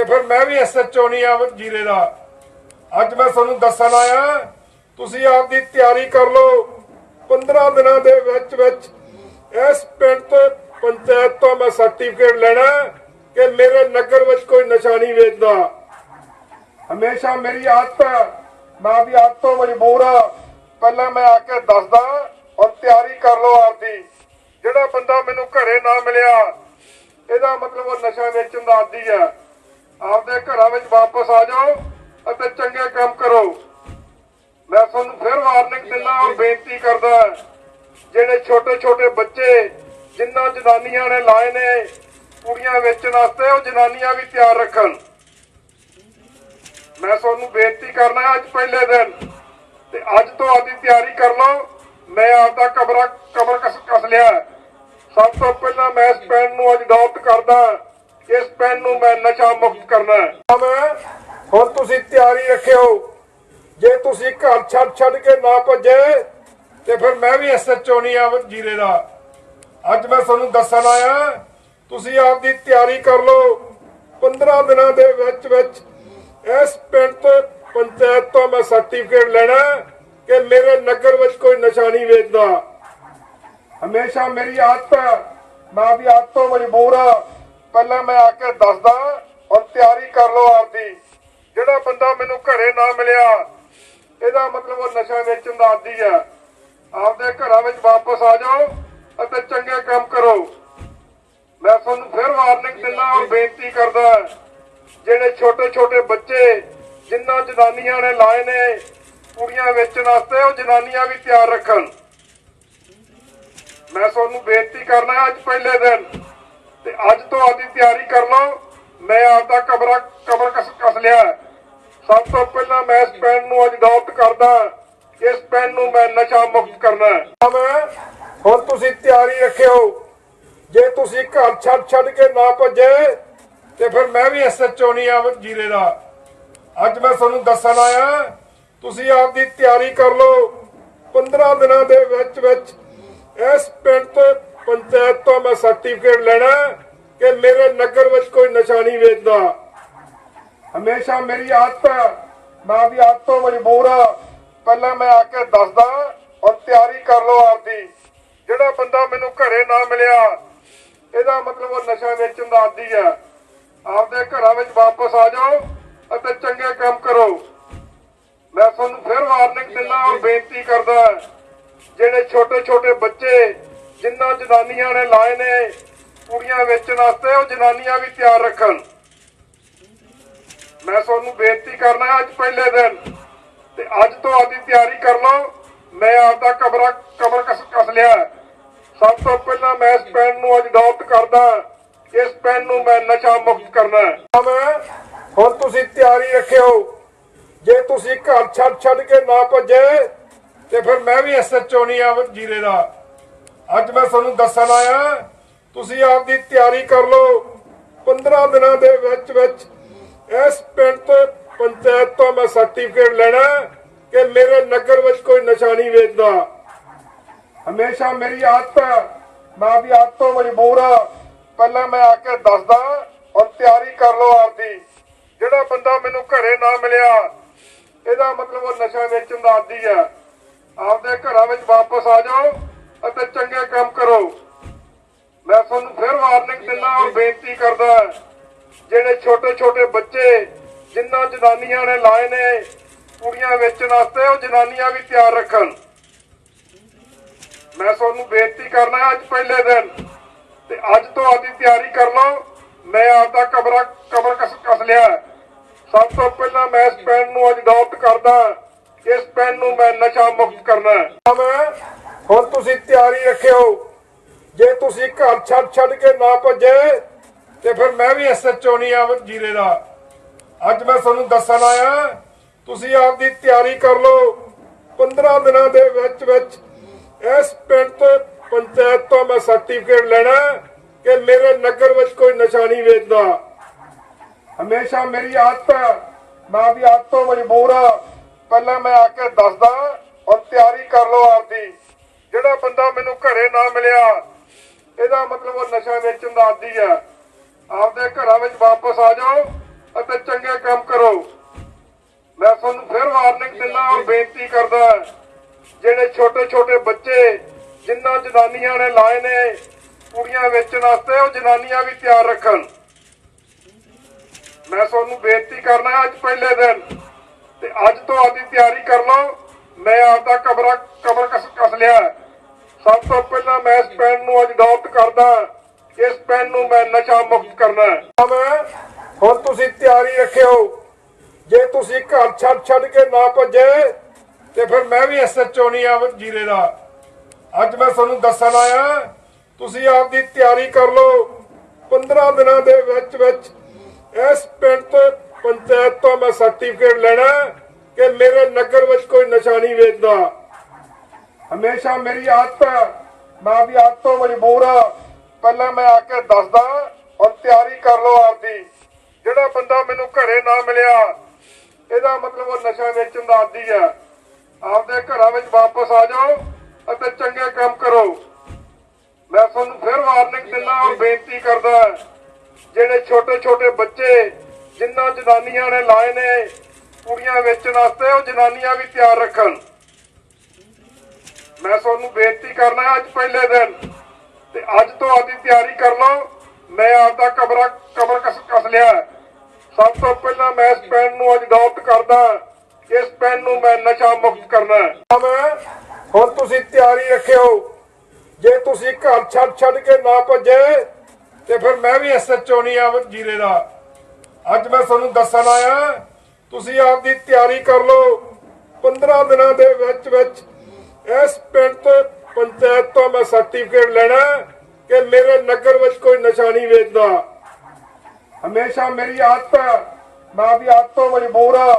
ਤੇ ਫਿਰ ਮੈਂ ਵੀ ਐਸਐਚਓ ਨਹੀਂ ਆ ਜੀਰੇ ਦਾ। ਅੱਜ ਮੈਂ ਤੁਹਾਨੂੰ ਦੱਸਣ ਆਇਆ, ਤੁਸੀਂ ਆਪਦੀ ਤਿਆਰੀ ਕਰ ਲਓ। 15 ਦਿਨਾਂ ਦੇ ਵਿੱਚ ਵਿੱਚ ਇਸ ਪਿੰਡ ਤੇ ਪੰਚਾਇਤ ਤੋਂ ਮੈਂ ਸਰਟੀਫਿਕੇਟ ਲੈਣਾ ਕਿ ਮੇਰੇ ਨਗਰ ਵਿੱਚ ਕੋਈ ਨਸ਼ਾ ਨਹੀਂ ਵੇਚਦਾ। ਹਮੇਸ਼ਾ ਮੇਰੀ ਆਦਤ ਮੈਂ ਆਪਦੀ ਆਦਤ ਤੋਂ ਮਜਬੂਰ ਆ ਪਹਿਲਾਂ ਮੈਂ ਆ ਕੇ ਦੱਸਦਾ ਔਰ ਤਿਆਰੀ ਕਰ ਲਓ ਆਪਦੀ। ਜਿਹੜਾ ਬੰਦਾ ਮੈਨੂੰ ਘਰੇ ਨਾ ਮਿਲਿਆ, ਇਹਦਾ ਮਤਲਬ ਉਹ ਨਸ਼ਾ ਵੇਚਣ ਦਾ ਆਦੀ ਹੈ। ਆਪਦੇ ਘਰਾਂ ਵਿੱਚ ਵਾਪਸ ਆ ਜਾਓ ਅਤੇ ਚੰਗੇ ਕੰਮ ਕਰੋ। ਮੈਂ ਤੁਹਾਨੂੰ ਫਿਰ ਵਾਰਨਿੰਗ ਦਿੰਦਾ ਔਰ ਬੇਨਤੀ ਕਰਦਾ, ਜਿਹੜੇ ਛੋਟੇ ਛੋਟੇ ਬੱਚੇ ਜਿਨ੍ਹਾਂ ਜਨਾਨੀਆਂ ਨੇ ਲਾਏ ਨੇ, ਕੁੜੀਆਂ ਵੇਚਣ ਵਾਸਤੇ ਉਹ ਜਨਾਨੀਆਂ ਵੀ ਤਿਆਰ ਰੱਖਣ। ਮੈਂ ਤੁਹਾਨੂੰ ਬੇਨਤੀ ਕਰਨਾ ਅੱਜ ਪਹਿਲੇ ਦਿਨ, ਤੇ ਅੱਜ ਤੋਂ ਆਦੀ ਤਿਆਰੀ ਕਰ ਲਓ। ਮੈਂ ਆਪਦਾ ਕਮਰਾ ਕਮਰ ਕਸ ਕਸ ਲਿਆ। ਸਭ ਤੋਂ ਪਹਿਲਾਂ ਮੈਂ ਇਸ ਪੈਨ ਨੂੰ ਅੱਜ ਅਡਾਪਟ ਕਰਦਾ। ਇਸ ਪੈਨ ਨੂੰ ਮੈਂ ਨਸ਼ਾ ਮੁਕਤ ਕਰਨਾ ਹੈ। ਹੁਣ ਤੁਸੀਂ ਤਿਆਰੀ ਰੱਖਿਓ ਜੇ ਤੁਸੀਂ ਘਰ ਛੱਡ ਛੱਡ ਕੇ ਨਾ ਭੱਜੇ ਤੇ ਫਿਰ ਮੈਂ ਵੀ ਐਸਐਚਓ ਨਹੀਂ ਆ ਜੀਰੇ ਦਾ। ਅੱਜ ਮੈਂ ਤੁਹਾਨੂੰ ਦੱਸਣ ਆਇਆ ਤੁਸੀਂ ਆਪਦੀ ਤਿਆਰੀ ਕਰ ਲਓ। 15 ਦਿਨਾਂ ਦੇ ਵਿੱਚ ਵਿੱਚ ਇਸ ਪਿੰਡ ਤੇ ਪੰਚਾਇਤ ਤੋਂ ਮੈਂ ਸਰਟੀਫਿਕੇਟ ਲੈਣਾ ਕਿ ਮੇਰੇ ਨਗਰ ਵਿੱਚ ਕੋਈ ਨਸ਼ਾ ਨਹੀਂ ਵੇਚਦਾ। ਹਮੇਸ਼ਾ ਮੇਰੀ ਆਦਤ ਹੈ, ਮੈਂ ਆਪਦੀ ਆਦਤ ਤੋਂ ਮਜਬੂਰ ਆ ਪਹਿਲਾਂ ਮੈਂ ਆ ਕੇ ਦੱਸਦਾ ਔਰ ਤਿਆਰੀ ਕਰ ਲਓ ਆਪਦੀ। ਜਿਹੜਾ ਬੰਦਾ ਮੈਨੂੰ ਘਰੇ ਨਾ ਮਿਲਿਆ, ਇਹਦਾ ਮਤਲਬ ਉਹ ਨਸ਼ਾ ਵੇਚਣ ਦਾ ਆਦੀ ਹੈ। ਆਪਦੇ ਘਰਾਂ ਵਿੱਚ ਵਾਪਸ ਆ ਜਾਓ ਅਤੇ ਚੰਗੇ ਕੰਮ ਕਰੋ। ਮੈਂ ਤੁਹਾਨੂੰ ਫਿਰ ਵਾਰਨਿੰਗ ਦਿੰਦਾ ਔਰ ਬੇਨਤੀ ਕਰਦਾ, ਜਿਹੜੇ ਛੋਟੇ ਛੋਟੇ ਬੱਚੇ ਜਿਨ੍ਹਾਂ ਜਨਾਨੀਆਂ ਨੇ ਲਾਏ ਨੇ, ਕੁੜੀਆਂ ਵੇਚਣ ਵਾਸਤੇ, ਉਹ ਜਨਾਨੀਆਂ ਵੀ ਤਿਆਰ ਰੱਖਣ। ਮੈਂ ਤੁਹਾਨੂੰ ਬੇਨਤੀ ਕਰਨਾ ਅੱਜ ਪਹਿਲੇ ਦਿਨ। ਤੇ ਅੱਜ ਤੋਂ ਆਦੀ ਤਿਆਰੀ ਕਰ ਲਓ। ਮੈਂ ਆਪਦਾ ਕਮਰਾ, ਕਮਰ ਕਸ ਲਿਆ। ਸਭ ਤੋਂ ਪਹਿਲਾਂ ਮੈਂ ਇਸ ਪੈਨ ਨੂੰ ਅਡਾਪਟ ਕਰਦਾ। ਇਸ ਪੈਨ ਨੂੰ ਮੈਂ ਨਸ਼ਾ ਮੁਕਤ ਕਰਨਾ ਮੈਂ ਹੁਣ ਤੁਸੀਂ ਤਿਆਰੀ ਰੱਖਿਓ। ਜੇ ਤੁਸੀਂ ਘਰ ਛੱਡ ਛੱਡ ਕੇ ਨਾ ਭੱਜੇ, ਤੇ ਫਿਰ ਮੈਂ ਵੀ ਐਸਐਚਓ ਨਹੀਂ ਆ ਜੀਰੇ ਦਾ। ਅੱਜ ਮੈਂ ਤੁਹਾਨੂੰ ਦੱਸਣ ਆਇਆ, ਤੁਸੀਂ ਆਪਦੀ ਤਿਆਰੀ ਕਰ ਲਓ। 15 ਦਿਨਾਂ ਦੇ ਵਿੱਚ ਵਿੱਚ ਇਸ ਪਿੰਡ ਤੋਂ ਪੰਚਾਇਤ ਤੋਂ ਮੈਂ ਸਰਟੀਫਿਕੇਟ ਲੈਣਾ ਕਿ ਮੇਰੇ ਨਗਰ ਵਿੱਚ ਕੋਈ ਨਸ਼ਾ ਨਹੀਂ ਵੇਚਦਾ। ਹਮੇਸ਼ਾ ਮੇਰੀ ਆਦਤ ਮੈਂ ਆਪਦੀ ਆਦਤ ਤੋਂ ਮਜਬੂਰ ਆ ਪਹਿਲਾਂ ਮੈਂ ਆ ਕੇ ਦੱਸਦਾ ਔਰ ਤਿਆਰੀ ਕਰ ਲਓ ਆਪਦੀ। ਜਿਹੜਾ ਬੰਦਾ ਮੈਨੂੰ ਘਰੇ ਨਾ ਮਿਲਿਆ, ਇਹਦਾ ਮਤਲਬ ਉਹ ਨਸ਼ਾ ਵੇਚਣ ਦਾ ਆਦੀ ਹੈ। ਆਪਦੇ ਘਰਾਂ ਵਿੱਚ ਵਾਪਸ ਆ ਜਾਓ ਅਤੇ ਚੰਗੇ ਕੰਮ ਕਰੋ। ਮੈਂ ਤੁਹਾਨੂੰ ਫਿਰ ਵਾਰਨਿੰਗ ਦਿੰਦਾ ਔਰ ਬੇਨਤੀ ਕਰਦਾ, ਜਿਹੜੇ ਛੋਟੇ ਛੋਟੇ ਬੱਚੇ ਜਿਨ੍ਹਾਂ ਜਨਾਨੀਆਂ ਨੇ ਲਾਏ ਨੇ, ਕੁੜੀਆਂ ਵੇਚਣ ਵਾਸਤੇ ਉਹ ਜਨਾਨੀਆਂ ਵੀ ਤਿਆਰ ਰੱਖਣ। ਮੈਂ ਤੁਹਾਨੂੰ ਬੇਨਤੀ ਕਰਨਾ ਅੱਜ ਪਹਿਲੇ ਦਿਨ। ਤੇ ਅੱਜ ਤੋਂ ਆਦੀ ਤਿਆਰੀ ਕਰ ਲਓ। ਮੈਂ ਆਪਦਾ ਕਮਰਾ, ਕਮਰ ਕਸ ਲਿਆ। ਸਭ ਤੋਂ ਪਹਿਲਾਂ ਮੈਂ ਇਸ ਪੈਨ ਨੂੰ ਅੱਜ ਅਡਾਪਟ ਕਰਦਾ। ਇਸ ਪੈਨ ਨੂੰ ਮੈਂ ਨਸ਼ਾ ਮੁਕਤ ਕਰਨਾ ਮੈਂ ਹੁਣ ਤੁਸੀਂ ਤਿਆਰੀ ਰੱਖਿਓ। ਜੇ ਤੁਸੀਂ ਘਰ ਛੱਡ ਛੱਡ ਕੇ ਨਾ ਭੱਜੇ, ਤੇ ਫਿਰ ਮੈਂ ਵੀ ਐਸਐਚਓ ਨਹੀਂ ਆ ਜੀਰੇ ਦਾ। ਅੱਜ ਮੈਂ ਤੁਹਾਨੂੰ ਦੱਸਣ ਆਇਆ, ਤੁਸੀਂ ਆਪਦੀ ਤਿਆਰੀ ਕਰ ਲਓ। 15 ਦਿਨਾਂ ਦੇ ਵਿੱਚ ਵਿੱਚ ਇਸ ਪਿੰਡ ਤੇ ਪੰਚਾਇਤ ਤੋਂ ਮੈਂ ਸਰਟੀਫਿਕੇਟ ਲੈਣਾ ਕਿ ਮੇਰੇ ਨਗਰ ਵਿੱਚ ਕੋਈ ਨਸ਼ਾ ਨਹੀਂ ਵੇਚਦਾ। ਹਮੇਸ਼ਾ ਮੇਰੀ ਆਦਤ ਮੈਂ ਆਪਦੀ ਆਦਤ ਤੋਂ ਮਜਬੂਰ ਆ ਪਹਿਲਾਂ ਮੈਂ ਆ ਕੇ ਦੱਸਦਾ ਔਰ ਤਿਆਰੀ ਕਰ ਲਓ ਆਪਦੀ। ਜਿਹੜਾ ਬੰਦਾ ਮੈਨੂੰ ਘਰੇ ਨਾ ਮਿਲਿਆ, ਇਹਦਾ ਮਤਲਬ ਉਹ ਨਸ਼ਾ ਵੇਚਣ ਦਾ ਆਦੀ ਹੈ। ਆਪਦੇ ਘਰਾਂ ਵਿੱਚ ਵਾਪਸ ਆ ਜਾਓ। ਅਤੇ ਚੰਗੇ ਕੰਮ ਕਰੋ। ਮੈਂ ਤੁਹਾਨੂੰ ਫਿਰ ਵਾਰਨਿੰਗ ਦਿੰਦਾ ਔਰ ਬੇਨਤੀ ਕਰਦਾ ਜਿਹੜੇ ਛੋਟੇ ਛੋਟੇ ਬੱਚੇ ਜਿਨ੍ਹਾਂ ਜਨਾਨੀਆਂ ਨੇ ਲਾਏ ਨੇ, ਕੁੜੀਆਂ ਵੇਚਣ ਵਾਸਤੇ ਉਹ ਜਨਾਨੀਆਂ ਵੀ ਤਿਆਰ ਰੱਖਣ। ਮੈਂ ਤੁਹਾਨੂੰ ਬੇਨਤੀ ਕਰਨਾ ਅੱਜ ਪਹਿਲੇ ਦਿਨ। ਤੇ ਅੱਜ ਤੋਂ ਆਦੀ ਤਿਆਰੀ ਕਰ ਲਓ। ਮੈਂ ਆਪਦਾ ਕਮਰਾ ਕਮਰ ਕਸ ਲਿਆ। ਸਭ ਤੋਂ ਪਹਿਲਾਂ ਮੈਂ ਇਸ ਪੈਨ ਨੂੰ ਅੱਜ ਅਡਾਪਟ ਕਰਦਾ ਇਸ ਪੈਨ ਨੂੰ ਮੈਂ ਨਸ਼ਾ ਮੁਕਤ ਕਰਨਾ ਹੈ। ਹੁਣ ਤੁਸੀਂ ਤਿਆਰੀ ਰੱਖਿਓ। ਜੇ ਤੁਸੀਂ ਘਰ ਛੱਡ ਛੱਡ ਕੇ ਨਾ ਭੱਜੇ, ਤੇ ਫਿਰ ਮੈਂ ਵੀ ਐਸਐਚਓ ਨਹੀਂ ਆ ਜੀਰੇ ਦਾ। ਅੱਜ ਮੈਂ ਤੁਹਾਨੂੰ ਦੱਸਣ ਆਇਆ, ਤੁਸੀਂ ਆਪਦੀ ਤਿਆਰੀ ਕਰ ਲਓ। 15 ਦਿਨਾਂ ਦੇ ਵਿੱਚ ਵਿੱਚ ਇਸ ਪਿੰਡ ਤੇ ਪੰਚਾਇਤ ਤੋਂ ਮੈਂ ਸਰਟੀਫਿਕੇਟ ਲੈਣਾ ਕਿ ਮੇਰੇ ਨਗਰ ਵਿੱਚ ਕੋਈ ਨਸ਼ਾ ਨਹੀਂ ਵੇਚਦਾ। ਹਮੇਸ਼ਾ ਮੇਰੀ ਆਦਤ ਮੈਂ ਆਪਦੀ ਆਦਤ ਤੋਂ ਮਜਬੂਰ ਆ ਪਹਿਲਾਂ ਮੈਂ ਆ ਕੇ ਦੱਸਦਾ ਔਰ ਤਿਆਰੀ ਕਰ ਲਓ ਆਪਦੀ। ਜਿਹੜਾ ਬੰਦਾ ਮੈਨੂੰ ਘਰੇ ਨਾ ਮਿਲਿਆ, ਇਹਦਾ ਮਤਲਬ ਉਹ ਨਸ਼ਾ ਵੇਚਣ ਦਾ ਆਦੀ ਹੈ। ਆਪਦੇ ਘਰਾਂ ਵਿੱਚ ਵਾਪਸ ਆ ਜਾਓ ਅਤੇ ਚੰਗੇ ਕੰਮ ਕਰੋ। ਮੈਂ ਤੁਹਾਨੂੰ ਫਿਰ ਵਾਰਨਿੰਗ ਦਿੰਦਾ ਔਰ ਬੇਨਤੀ ਕਰਦਾ ਜਿਹੜੇ ਛੋਟੇ ਛੋਟੇ ਬੱਚੇ ਜਿੰਨਾ ਜਨਾਨੀਆਂ ਨੇ ਲਾਏ ਨੇ ਕੁੜੀਆਂ ਵੇਚਣ ਵਾਸਤੇ, ਉਹ ਜਨਾਨੀਆਂ ਵੀ ਤਿਆਰ ਰੱਖਣ। ਮੈਂ ਤੁਹਾਨੂੰ ਬੇਨਤੀ ਕਰਨਾ ਅੱਜ ਪਹਿਲੇ ਦਿਨ, ਤੇ ਅੱਜ ਤੋਂ ਆਦੀ ਤਿਆਰੀ ਕਰ ਲਓ। ਮੈਂ ਆਪਦਾ ਕਮਰਾ ਕਮਰ ਕਸ ਕਸ ਲਿਆ। ਸਭ ਤੋਂ ਪਹਿਲਾਂ ਮੈਂ ਇਸ ਪੈਨ ਨੂੰ ਅੱਜ ਅਡਾਪਟ ਕਰਦਾ। ਇਸ ਪੈਨ ਨੂੰ ਮੈਂ ਨਸ਼ਾ ਮੁਕਤ ਕਰਨਾ ਮੈਂ ਹੁਣ ਤੁਸੀਂ ਤਿਆਰੀ ਰੱਖਿਓ। ਜੇ ਤੁਸੀਂ ਘਰ ਛੱਡ ਛੱਡ ਕੇ ਨਾ ਭੱਜੇ, ਤੇ ਫਿਰ ਮੈਂ ਵੀ ਐਸਐਚਓ ਨਹੀਂ ਆ ਜੀਰੇ ਦਾ। ਅੱਜ ਮੈਂ ਤੁਹਾਨੂੰ ਦੱਸਣ ਆਇਆ, ਤੁਸੀਂ ਆਪਦੀ ਤਿਆਰੀ ਕਰ ਲਓ। 15 ਦਿਨਾਂ ਦੇ ਵਿੱਚ ਵਿੱਚ ਇਸ ਪਿੰਡ ਤੋਂ ਪੰਚਾਇਤ ਤੋਂ ਮੈਂ ਸਰਟੀਫਿਕੇਟ ਲੈਣਾ ਕਿ ਮੇਰੇ ਨਗਰ ਵਿੱਚ ਕੋਈ ਨਸ਼ਾ ਨਹੀਂ ਵੇਚਦਾ। ਹਮੇਸ਼ਾ ਮੇਰੀ ਆਦਤ ਮੈਂ ਵੀ ਆਦਤ ਤੋਂ ਮਜਬੂਰ ਆ ਪਹਿਲਾਂ ਮੈਂ ਆ ਕੇ ਦੱਸਦਾ ਔਰ ਤਿਆਰੀ ਕਰ ਲਓ ਆਪਦੀ। ਜਿਹੜਾ ਬੰਦਾ ਮੈਨੂੰ ਘਰੇ ਨਾ ਮਿਲਿਆ, ਇਹਦਾ ਮਤਲਬ ਉਹ ਨਸ਼ਾ ਵੇਚਣ ਦਾ ਆਦੀ ਹੈ। ਆਪਦੇ ਘਰਾਂ ਵਿੱਚ ਵਾਪਸ ਆ ਜਾਓ ਅਤੇ ਚੰਗੇ ਕੰਮ ਕਰੋ। ਮੈਂ ਤੁਹਾਨੂੰ ਫਿਰ ਵਾਰਨਿੰਗ ਦਿੰਦਾ ਔਰ ਬੇਨਤੀ ਕਰਦਾ, ਜਿਹੜੇ ਛੋਟੇ ਛੋਟੇ ਬੱਚੇ, ਜਿੰਨਾ ਜਨਾਨੀਆਂ ਨੇ ਲਾਏ ਨੇ ਕੁੜੀਆਂ ਵੇਚਣ ਵਾਸਤੇ ਉਹ ਜਨਾਨੀਆਂ ਵੀ ਤਿਆਰ ਰੱਖਣ। ਮੈਂ ਤੁਹਾਨੂੰ ਬੇਨਤੀ ਕਰਨਾ ਅੱਜ ਪਹਿਲੇ ਦਿਨ। ਤੇ ਅੱਜ ਤੋਂ ਆਦੀ ਤਿਆਰੀ ਕਰ ਲਓ। ਮੈਂ ਆਪਦਾ ਕਮਰਾ ਕਮਰ ਕਸ ਕਸ ਲਿਆ ਸਭ ਤੋਂ ਪਹਿਲਾਂ ਮੈਂ ਇਸ ਪੈਨ ਨੂੰ ਅੱਜ ਅਡਾਪਟ ਕਰਦਾ ਇਸ ਪੈਨ ਨੂੰ ਮੈਂ ਨਸ਼ਾ ਮੁਕਤ ਕਰਨਾ ਮੈਂ ਹੁਣ ਤੁਸੀਂ ਤਿਆਰੀ ਰੱਖਿਓ। ਜੇ ਤੁਸੀਂ ਘਰ ਛੱਡ ਛੱਡ ਕੇ ਨਾ ਭੱਜੇ, ਤੇ ਫਿਰ ਮੈਂ ਵੀ ਐਸਐਚਓ ਨਹੀਂ ਆ ਜੀਰੇ ਦਾ। ਅੱਜ ਮੈਂ ਤੁਹਾਨੂੰ ਦੱਸਣ ਆਇਆ। ਤੁਸੀਂ ਆਪ ਦੀ ਤਿਆਰੀ ਕਰ ਲਓ। 15 ਦਿਨਾਂ ਦੇ ਵਿੱਚ ਵਿੱਚ ਇਸ ਪਿੰਡ ਤੋਂ ਪੰਚਾਇਤ ਤੋਂ ਮੈਂ ਸਰਟੀਫਿਕੇਟ ਲੈਣਾ ਕਿ ਮੇਰੇ ਨਗਰ ਵਿੱਚ ਕੋਈ ਨਸ਼ਾ ਨਹੀਂ ਵੇਚਦਾ। ਹਮੇਸ਼ਾ ਮੇਰੀ ਆਦਤ ਹੈ, ਮੈਂ ਵੀ ਆਦਤ ਮਜਬੂਰ ਆ